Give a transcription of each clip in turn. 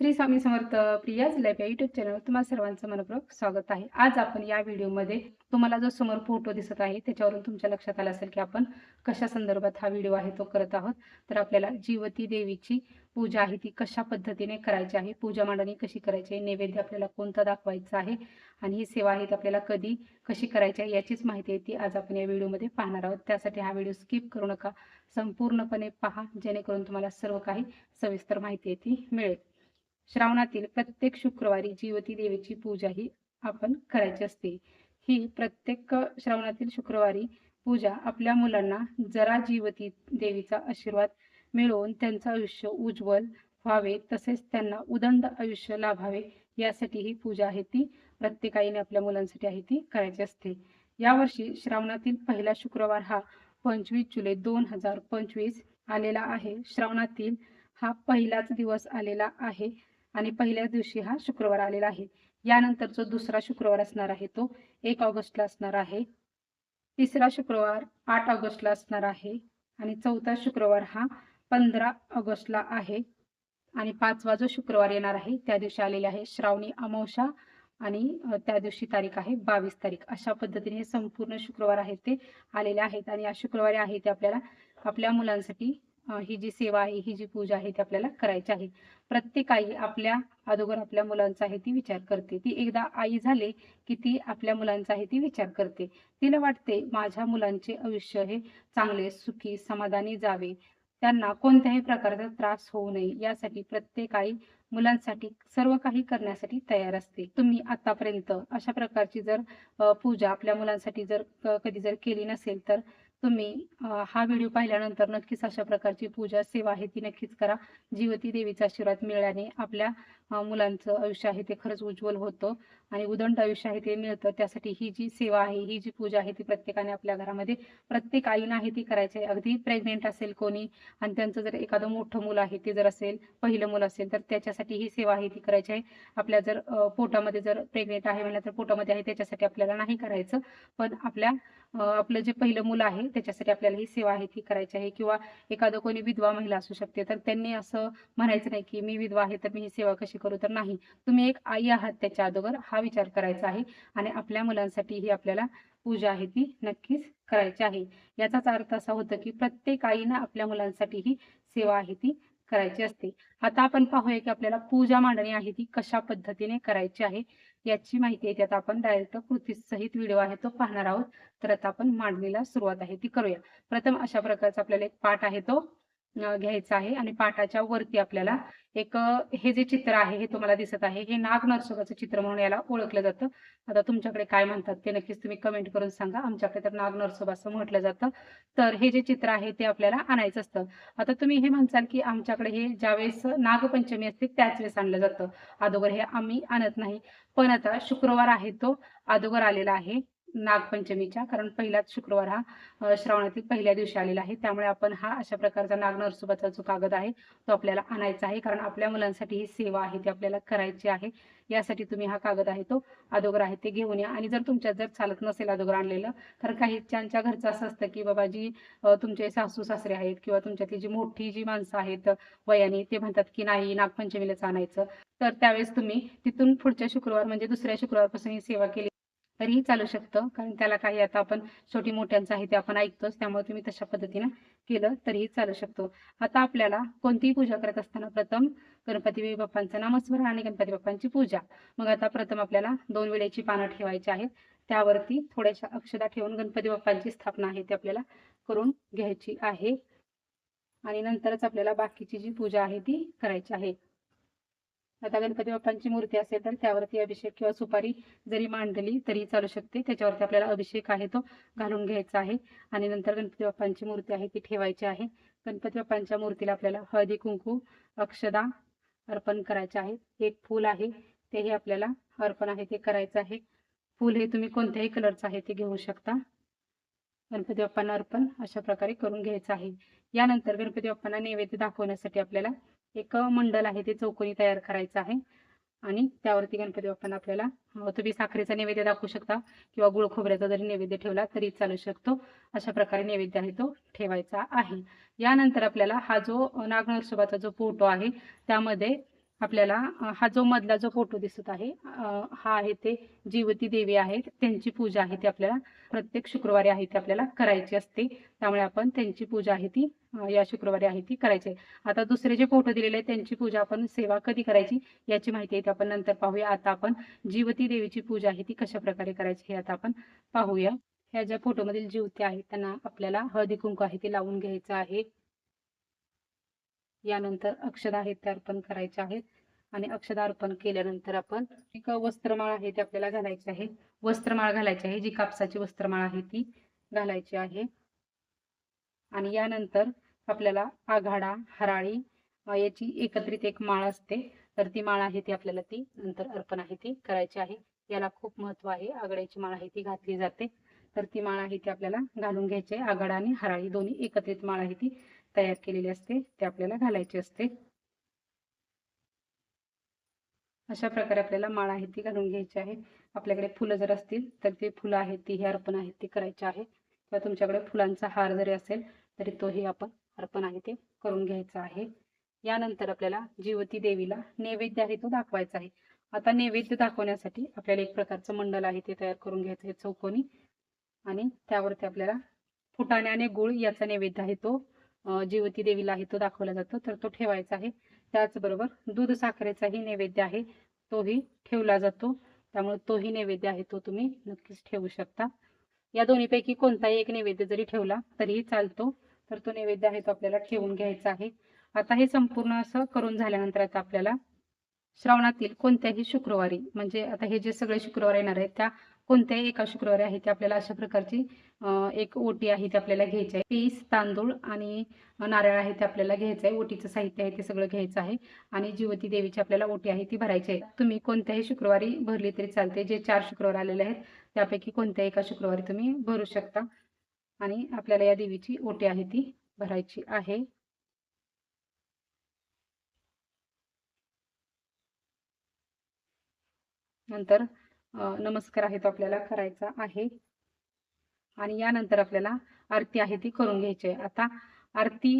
Shri Swami Samarth Priya's life या YouTube चॅनलवर तुम्हाला सर्वांचं मनपूर्वक स्वागत आहे. आज आपण या व्हिडिओमध्ये तुम्हाला जो समोर फोटो दिसत आहे त्याच्यावरून तुमच्या लक्षात आलं असेल की आपण कशा संदर्भात हा व्हिडिओ आहे तो करत आहोत. तर आपल्याला जीवती देवीची पूजा आहे ती कशा पद्धतीने करायची आहे पूजा मांडणी कशी करायची आहे नैवेद्य आपल्याला कोणता दाखवायचा आहे आणि ही सेवा आहे ती आपल्याला कधी कशी करायची आहे याचीच माहिती आहे ती आज आपण या व्हिडिओमध्ये पाहणार आहोत. त्यासाठी हा व्हिडिओ स्किप करू नका संपूर्णपणे पहा जेणेकरून तुम्हाला सर्व काही सविस्तर माहिती आहे ती मिळेल. श्रावणातील प्रत्येक शुक्रवारी जीवती देवीची पूजा ही आपण करायची असते. ही प्रत्येक श्रावणातील शुक्रवारी पूजा आपल्या मुलांना जरा जीवती देवीचा आशीर्वाद मिळवून त्यांचं आयुष्य उज्ज्वल व्हावे तसेच त्यांना उदंड आयुष्य लाभावे यासाठी ही पूजा आहे ती प्रत्येक आईने आपल्या मुलांसाठी आहे ती करायची असते. यावर्षी श्रावणातील पहिला शुक्रवार हा पंचवीस जुलै दोन हजार पंचवीस आलेला आहे. श्रावणातील हा पहिलाच दिवस आलेला आहे. आणि पहिल्या दिवशी हा शुक्रवार आलेला आहे. यानंतर जो दुसरा शुक्रवार असणार आहे तो एक ऑगस्टला असणार आहे. तिसरा शुक्रवार आठ ऑगस्टला असणार आहे. आणि चौथा शुक्रवार हा पंधरा ऑगस्टला आहे. आणि पाचवा जो शुक्रवार येणार आहे त्या दिवशी आलेले आहे श्रावणी अमावशा आणि त्या दिवशी तारीख आहे बावीस तारीख. अशा पद्धतीने हे संपूर्ण शुक्रवार आहेत ते आलेले आहेत. आणि या शुक्रवारी आहे ते आपल्याला आपल्या मुलांसाठी ही जी सेवा आहे ही जी पूजा आहे ती आपल्याला करायची आहे. प्रत्येक आई आपल्या अगोदर आपल्या मुलांचा आहे ती विचार करते. ती एकदा आई झाले की ती आपल्या मुलांचा आहे ती विचार करते. तिला वाटते माझ्या मुलांचे आयुष्य हे चांगले सुखी समाधानी जावे. त्यांना कोणत्याही प्रकारचा त्रास होऊ नये. यासाठी प्रत्येक आई मुलांसाठी सर्व काही करण्यासाठी तयार असते. तुम्ही आतापर्यंत अशा प्रकारची जर पूजा आपल्या मुलांसाठी जर कधी जर केली नसेल तर तुम्ही हा व्हिडिओ पाहिल्यानंतर नक्कीच अशा प्रकारची पूजा सेवा आहे ती नक्कीच करा. जीवती देवीचा आशीर्वाद मिळाल्याने आपल्या मुलांचं आयुष्य आहे ते खरंच उज्ज्वल होतं. आणि उदंड आयुष्य आहे ते मिळतं. त्यासाठी ही जी सेवा आहे ही जी पूजा आहे ती प्रत्येकाने आपल्या घरामध्ये प्रत्येक आईनं आहे ती करायची आहे. अगदी प्रेग्नेंट असेल कोणी आणि त्यांचं जर एखादं मोठं मुलं आहे ते जर असेल पहिलं मुलं असेल तर त्याच्यासाठी ही सेवा आहे ती करायची आहे. आपल्या जर पोटामध्ये जर प्रेग्नेंट आहे म्हणलं तर पोटामध्ये आहे त्याच्यासाठी आपल्याला नाही करायचं. पण आपल्या आपलं जे पहिलं मुलं आहे त्याच्यासाठी आपल्याला ही सेवा आहे ती करायची आहे. किंवा एखादं कोणी विधवा महिला असू शकते तर त्यांनी असं म्हणायचं नाही की मी विधवा आहे तर मी ही सेवा कशी करू? तर नाही. तुम्ही एक आई आहात त्याच्या अगोदर. हा हा विचार करायचा आहे आणि आपल्या मुलांसाठी ही आपल्याला पूजा आहे ती नक्कीच करायची आहे. याचाच अर्थ असा होतो की प्रत्येक आईनं आपल्या मुलांसाठी ही सेवा आहे ती करायची असते. आता आपण पाहूया की आपल्याला पूजा मांडणी आहे ती कशा पद्धतीने करायची आहे याची माहिती आहे. त्यात आपण डायरेक्ट कृती सहित व्हिडिओ आहे तो पाहणार आहोत. तर आता आपण मांडणीला सुरुवात आहे ती करूया. प्रथम अशा प्रकारचा आपल्याला एक पाठ आहे तो. घ्यायचं आहे आणि पाठाच्या वरती आपल्याला एक हे जे चित्र आहे हे तुम्हाला दिसत आहे हे नाग नरसोबाचं चित्र म्हणून याला ओळखलं जातं. आता तुमच्याकडे काय म्हणतात ते नक्कीच तुम्ही कमेंट करून सांगा. आमच्याकडे तर नाग नरसोबा असं म्हटलं जातं. तर हे जे चित्र आहे ते आपल्याला आणायचं असतं. आता तुम्ही हे म्हणसाल की आमच्याकडे हे ज्यावेळेस नागपंचमी असते त्याच वेळेस आणलं जातं. अगोदर हे आम्ही आणत नाही. पण आता शुक्रवार आहे तो. अगोदर आलेला आहे. नागपंचमीच्या कारण पहिलाच शुक्रवार हा श्रावणातील पहिल्या दिवशी आलेला आहे. त्यामुळे आपण हा अशा प्रकारचा नाग नरसोबाचा जो कागद आहे तो आपल्याला आणायचा आहे. कारण आपल्या मुलांसाठी ही सेवा आहे ती आपल्याला करायची आहे. यासाठी तुम्ही हा कागद आहे तो अदोगर आहे ते घेऊन या. आणि जर तुमच्यात जर चालत नसेल अदोगर आणलेलं तर काही ज्यांच्या घरचं असं असतं की बाबा जी तुमचे सासू सासरे आहेत किंवा तुमच्यातली जी मोठी जी माणसं आहेत वयाने ते म्हणतात की नाही नागपंचमीलाच आणायचं. तर त्यावेळेस तुम्ही तिथून पुढच्या शुक्रवार म्हणजे दुसऱ्या शुक्रवारपासून ही सेवा केली तरीही चालू शकतं. कारण त्याला काही आता आपण छोटी मोठ्यांचं आहे ते आपण ऐकतोच त्यामुळे तुम्ही तशा पद्धतीनं केलं तरीही चालू शकतो. आता आपल्याला कोणतीही पूजा करत असताना प्रथम गणपती बाप्पांचं नामस्मरण आणि गणपती बाप्पांची पूजा. मग आता प्रथम आपल्याला दोन वेळेची पानं ठेवायची आहेत. त्यावरती थोड्याशा अक्षदा ठेवून गणपती बाप्पांची स्थापना आहे ती आपल्याला करून घ्यायची आहे. आणि नंतरच आपल्याला बाकीची जी पूजा आहे ती करायची आहे. आता गणपती बाप्पांची मूर्ती असेल तर त्यावरती अभिषेक किंवा सुपारी जरी मांडली तरी चालू शकते. त्याच्यावरती आपल्याला अभिषेक आहे तो घालून घ्यायचा आहे. आणि नंतर गणपती बाप्पांची मूर्ती आहे ती ठेवायची आहे. गणपती बाप्पांच्या मूर्तीला आपल्याला हळदी कुंकू अक्षदा अर्पण करायचे आहे. एक फूल आहे तेही आपल्याला अर्पण आहे ते करायचं आहे. फूल हे तुम्ही कोणत्याही कलरचं आहे ते घेऊ शकता. गणपती बाप्पांना अर्पण अशा प्रकारे करून घ्यायचं आहे. यानंतर गणपती बाप्पांना नैवेद्य दाखवण्यासाठी आपल्याला एक मंडल आहे ते चौकोनी तयार करायचं आहे. आणि त्यावरती गणपती बाप्पांना आपल्याला तुम्ही साखरेचा नैवेद्य दाखवू शकता किंवा गुळ खोबऱ्याचा जरी नैवेद्य ठेवला तरी चालू शकतो. अशा प्रकारे नैवेद्य आहे तो ठेवायचा आहे. यानंतर आपल्याला हा जो नागनरसोबाचा जो फोटो आहे त्यामध्ये आपल्याला हा जो मधला जो फोटो दिसत आहे हा आहे ते जीवती देवी आहेत. त्यांची पूजा आहे ती आपल्याला प्रत्येक शुक्रवारी आहे ती आपल्याला करायची असते. त्यामुळे आपण त्यांची पूजा आहे ती या शुक्रवारी आहे ती करायची. आहे. आता दुसरे जे फोटो दिलेले आहेत त्यांची पूजा आपण सेवा कधी करायची याची माहिती आहे ती आपण नंतर पाहूया. आता आपण जीवती देवीची पूजा आहे ती कशा प्रकारे करायची हे आता आपण पाहूया. ह्या ज्या फोटोमधील जीवती आहेत त्यांना आपल्याला हळदी कुंकू आहे ते लावून घ्यायचं आहे. यानंतर अक्षदा आहेत त्या अर्पण करायचे आहेत. आणि अक्षदा अर्पण केल्यानंतर आपण एक वस्त्रमाळ आहे ती आपल्याला घालायची आहे. वस्त्रमाळ घालायची आहे जी कापसाची वस्त्रमाळ आहे ती घालायची आहे. आणि यानंतर आपल्याला आघाडा हराळी याची एकत्रित एक माळ असते. तर ती माळ आहे ती आपल्याला ती नंतर अर्पण आहे ती करायची आहे. याला खूप महत्त्व आहे. आघाड्याची माळ आहे ती घातली जाते. तर ती माळ आहे ती आपल्याला घालून घ्यायची आहे. आघाडा आणि हराळी दोन्ही एकत्रित माळ आहे ती तयार केलेली असते ते आपल्याला घालायची असते. अशा प्रकारे आपल्याला माळ आहे ती घालून घ्यायची आहे. आपल्याकडे फुलं जर असतील तर ती फुलं आहेत ती हे अर्पण आहेत ते करायचे आहे. किंवा तुमच्याकडे फुलांचा हार जरी असेल तरी तोही आपण अर्पण आहे ते करून घ्यायचा आहे. यानंतर आपल्याला जीवती देवीला नैवेद्य आहे तो दाखवायचा आहे. आता नैवेद्य दाखवण्यासाठी आपल्याला एक प्रकारचं मंडल आहे ते तयार करून घ्यायचं आहे चौकोनी. आणि त्यावरती आपल्याला फुटाणे आणि गुळ याचा नैवेद्य आहे तो जीवती देवीला आहे तो दाखवला जातो. तर तो ठेवायचा आहे. त्याचबरोबर दूध साखरेचाही नैवेद्य आहे. तोही ठेवला जातो. त्यामुळे तोही नैवेद्य आहे तो तुम्ही नक्कीच ठेवू शकता. या दोन्हीपैकी कोणताही एक नैवेद्य जरी ठेवला तरीही चालतो. तर तो नैवेद्य आहे तो आपल्याला ठेवून घ्यायचा आहे. आता हे संपूर्ण असं करून झाल्यानंतर आता आपल्याला श्रावणातील कोणत्याही शुक्रवारी म्हणजे आता हे जे सगळे शुक्रवार येणार आहेत त्या कोणत्याही एका शुक्रवारी आहे ते आपल्याला अशा प्रकारची एक ओटी आहे ते आपल्याला घ्यायची आहे. पीस तांदूळ आणि नारळ आहे ते आपल्याला घ्यायचं आहे. ओटीचं साहित्य आहे ते सगळं घ्यायचं आहे. आणि जीवती देवीची आपल्याला ओटी आहे ती भरायची आहे. तुम्ही कोणत्याही शुक्रवारी भरली तरी चालते. जे चार शुक्रवार आलेले आहेत त्यापैकी कोणत्याही एका शुक्रवारी तुम्ही भरू शकता. आणि आपल्याला या देवीची ओटी आहे ती भरायची आहे. नंतर नमस्कार आहे तो आपल्याला करायचा आहे. आणि यानंतर आपल्याला आरती आहे ती करून घ्यायची आहे. आता आरती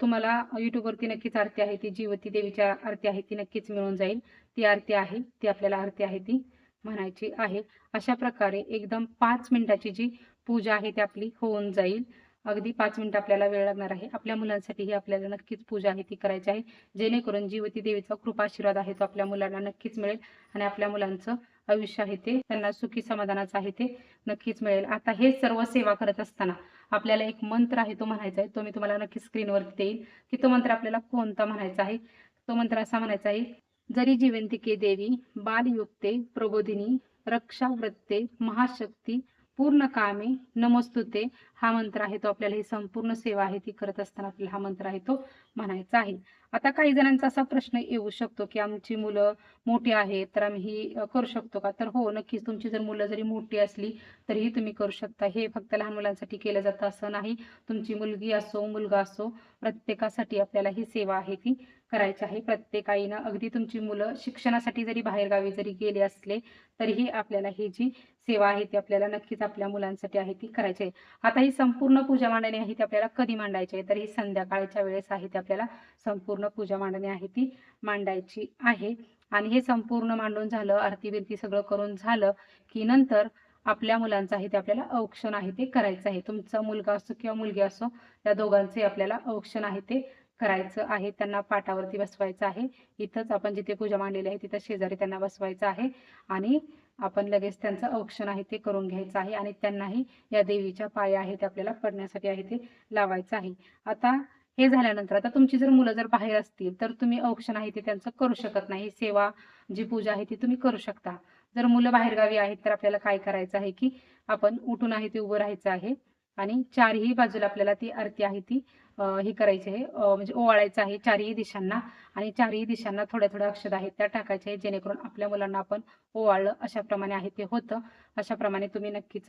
तुम्हाला युट्यूबवरती नक्कीच आरती आहे ती जीवती देवीची आरती आहे ती नक्कीच मिळून जाईल. ती आरती आहे ती आपल्याला आरती आहे ती म्हणायची आहे. अशा प्रकारे एकदम पाच मिनिटाची जी पूजा आहे ती आपली होऊन जाईल. अगदी पाच मिनिटं आपल्याला वेळ लागणार आहे. आपल्या मुलांसाठी ही आपल्याला नक्कीच पूजा आहे ती करायची आहे. जेणेकरून जीवती देवीचा कृपा आशीर्वाद आहे तो आपल्या मुलांना नक्कीच मिळेल आणि आपल्या मुलांचं आयुष्य आहे ते त्यांना सुखी समाधानाचं आहे ते नक्कीच मिळेल. आता हे सर्व सेवा करत असताना आपल्याला एक मंत्र आहे तो म्हणायचा आहे तो मी तुम्हाला नक्की स्क्रीनवरती देईल की तो मंत्र आपल्याला कोणता म्हणायचा आहे? तो मंत्र असा म्हणायचा आहे जरी जिवंतिके देवी बालयुक्ते प्रबोधिनी रक्षावृत्ते महाशक्ती पूर्ण कामे नमस्तुते हा मंत्र आहे तो आपल्याला ही संपूर्ण सेवा आहे ती करत असताना आपल्याला हा मंत्र आहे तो म्हणायचा आहे. आता काही जणांचा असा प्रश्न येऊ शकतो की आमची मुलं मोठी आहेत तर आम्ही ही करू शकतो का? तर हो नक्कीच तुमची जर मुलं जरी मोठी असली तरीही तुम्ही करू शकता. हे फक्त लहान मुलांसाठी केलं जातं असं नाही. तुमची मुलगी असो मुलगा असो प्रत्येकासाठी आपल्याला ही सेवा आहे ती करायची आहे. प्रत्येक आईनं अगदी तुमची मुलं शिक्षणासाठी जरी बाहेरगावी जरी गेले असले तरीही आपल्याला ही जी सेवा आहे ती आपल्याला नक्कीच आपल्या मुलांसाठी आहे ती करायची आहे. आता ही संपूर्ण पूजा मांडणी आहे ती आपल्याला कधी मांडायची आहे? तर ही संध्याकाळच्या वेळेस आहे ती आपल्याला संपूर्ण पूजा मांडणी आहे ती मांडायची आहे. आणि हे संपूर्ण मांडून झालं आरती बिरती सगळं करून झालं की नंतर आपल्या मुलांचं आहे ते आपल्याला औक्षण आहे ते करायचं आहे. तुमचा मुलगा असो किंवा मुलगी असो त्या दोघांचे आपल्याला औक्षण आहे ते करायचं आहे. त्यांना पाटावरती बसवायचं आहे. इथंच आपण जिथे पूजा मांडलेली आहे तिथं शेजारी त्यांना बसवायचं आहे. आणि आपण लगेच त्यांचं औक्षण आहे ते करून घ्यायचं आहे आणि त्यांनाही या देवीच्या पाया आहे ते आपल्याला पडण्यासाठी आहे ते लावायचं आहे. आता हे झाल्यानंतर आता तुमची जर मुलं जर बाहेर असतील तर तुम्ही औक्षण आहे ते त्यांचं करू शकत नाही. सेवा जी पूजा आहे ती तुम्ही करू शकता. जर मुलं बाहेरगावी आहेत तर आपल्याला काय करायचं आहे की आपण उठून आहे ते उभं राहायचं आहे आणि चारही बाजूला आपल्याला ती आरती आहे ती हे करायचे आहे. म्हणजे ओवाळायचं आहे चारही दिशांना आणि चारही दिशांना थोड्या थोड्या अक्षर आहेत त्या टाकायच्या आहेत जेणेकरून आपल्या मुलांना आपण ओवाळलं अशा प्रमाणे आहे ते होतं. अशाप्रमाणे तुम्ही नक्कीच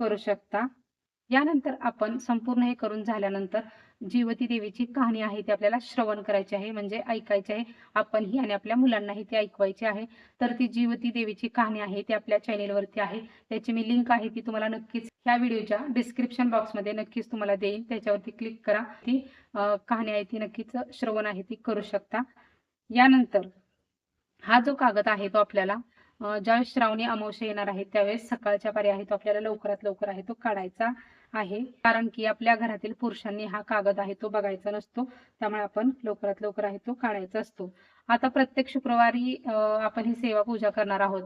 करू शकता. यानंतर आपण संपूर्ण हे करून झाल्यानंतर जीवती देवीची कहाणी आहे ती आपल्याला श्रवण करायची आहे म्हणजे ऐकायची आहे. आपणही आणि आपल्या मुलांनाही ती ऐकवायची आहे. तर ती जीवती देवीची कहाणी आहे ती आपल्या चॅनेलवरती आहे. त्याची मी लिंक आहे ती तुम्हाला नक्कीच ह्या व्हिडिओच्या डिस्क्रिप्शन बॉक्समध्ये नक्कीच तुम्हाला देईल त्याच्यावरती क्लिक करा. ती कहाणी आहे ती नक्कीच श्रवण आहे ती करू शकता. यानंतर हा जो कागद आहे तो आपल्याला ज्यावेळेस श्रावणी अमावस्या येणार आहे त्यावेळेस सकाळच्या पारी आहे तो आपल्याला लवकरात लवकर आहे तो काढायचा आहे. कारण की आपल्या घरातील पुरुषांनी हा कागद आहे तो बघायचा नसतो. त्यामुळे आपण लवकरात लवकर आहे तो काढायचा असतो. आता प्रत्येक शुक्रवारी आपण ही सेवा पूजा करणार आहोत.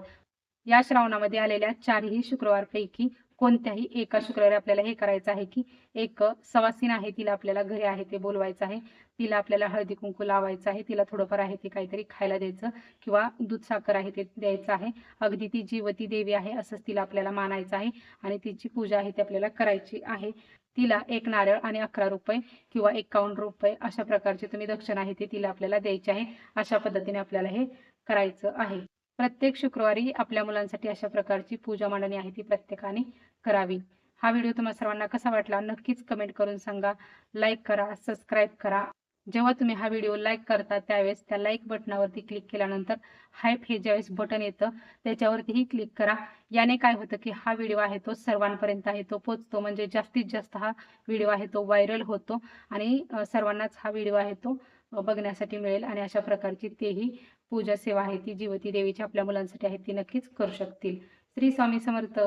या श्रावणामध्ये आलेल्या चारही शुक्रवारपैकी कोणत्याही एका शुक्रवारी आपल्याला हे करायचं आहे की एक सवासीन आहे तिला आपल्याला घरी आहे ते बोलवायचं आहे तिला आपल्याला हळदी कुंकू लावायचं आहे तिला थोडंफार आहे ते काहीतरी खायला द्यायचं किंवा दूध साखर आहे ते द्यायचं आहे. अगदी ती जीवती देवी आहे असंच तिला आपल्याला मानायचं आहे आणि तिची पूजा आहे ती आपल्याला करायची आहे. तिला एक नारळ आणि अकरा रुपये किंवा एकावन्न रुपये अशा प्रकारचे तुम्ही दक्षिणा आहे ते तिला आपल्याला द्यायची आहे. अशा पद्धतीने आपल्याला हे करायचं आहे. प्रत्येक शुक्रवारी आपल्या मुलांसाठी अशा प्रकारची पूजा मांडणी आहे ती प्रत्येकाने करावी. हा व्हिडिओ तुम्हाला सर्वांना कसा वाटला नक्कीच कमेंट करून सांगा. लाईक करा सबस्क्राईब करा. जेव्हा तुम्ही हा व्हिडिओ लाईक करता त्यावेळेस त्या लाईक बटनावरती क्लिक केल्यानंतर हायप हे ज्यावेळेस बटन येतं त्याच्यावरतीही क्लिक करा. याने काय होतं की हा व्हिडिओ आहे तो सर्वांपर्यंत आहे तो पोचतो. म्हणजे जास्तीत जास्त हा व्हिडिओ आहे तो व्हायरल होतो आणि सर्वांनाच हा व्हिडिओ आहे तो बघण्यासाठी मिळेल आणि अशा प्रकारची तेही पूजा सेवा आहे ती जीवती देवीची आपल्या मुलांसाठी आहे ती नक्कीच करू शकतील. श्री स्वामी समर्थ.